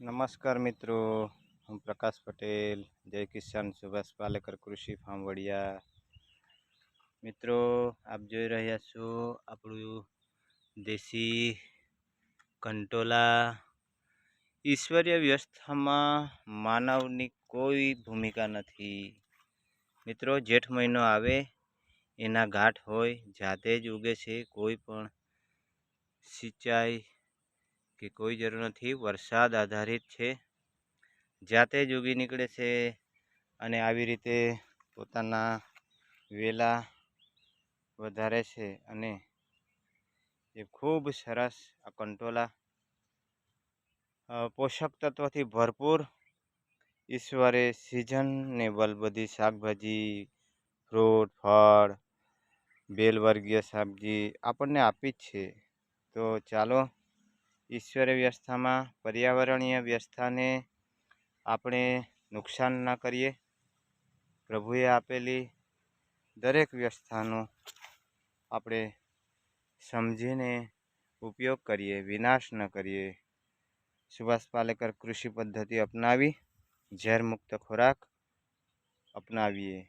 નમસ્કાર મિત્રો, હું પ્રકાશ પટેલ, જય કિસાન સુભાષ પાલેકર કૃષિ ફાર્મ વડિયા. મિત્રો, આપ જોઈ રહ્યા છો આપણું દેશી કંટોલા. ઈશ્વરીય વ્યવસ્થામાં માનવની કોઈ ભૂમિકા નથી. મિત્રો, જેઠ મહિનો આવે, એના ઘાટ હોય, જાતે જ ઉગે છે, કોઈ પણ સિંચાઈ કે કોઈ જરૂર નથી વરસાદ આધારિત છે? જાતે જ ઉગી નીકળે છે અને આવી રીતે પોતાના વેલા વધારે છે અને એ ખૂબ સરસ આ કંટોલા પોષક તત્વથી ભરપૂર. ઈશ્વરે સિઝનેબલ બધી શાકભાજી, ફ્રૂટ, ફળ, બેલવર્ગીય શાકભાજી આપણને આપી જ છે. તો ચાલો ઈશ્વરીય વ્યવસ્થામાં, પર્યાવરણીય વ્યવસ્થાને આપણે નુકસાન ના કરીએ. પ્રભુએ આપેલી દરેક વ્યવસ્થાનો આપણે સમજીને ઉપયોગ કરીએ, વિનાશ ન કરીએ. સુભાષ પાલેકર કૃષિ પદ્ધતિ અપનાવી, ઝેરમુક્ત ખોરાક અપનાવીએ.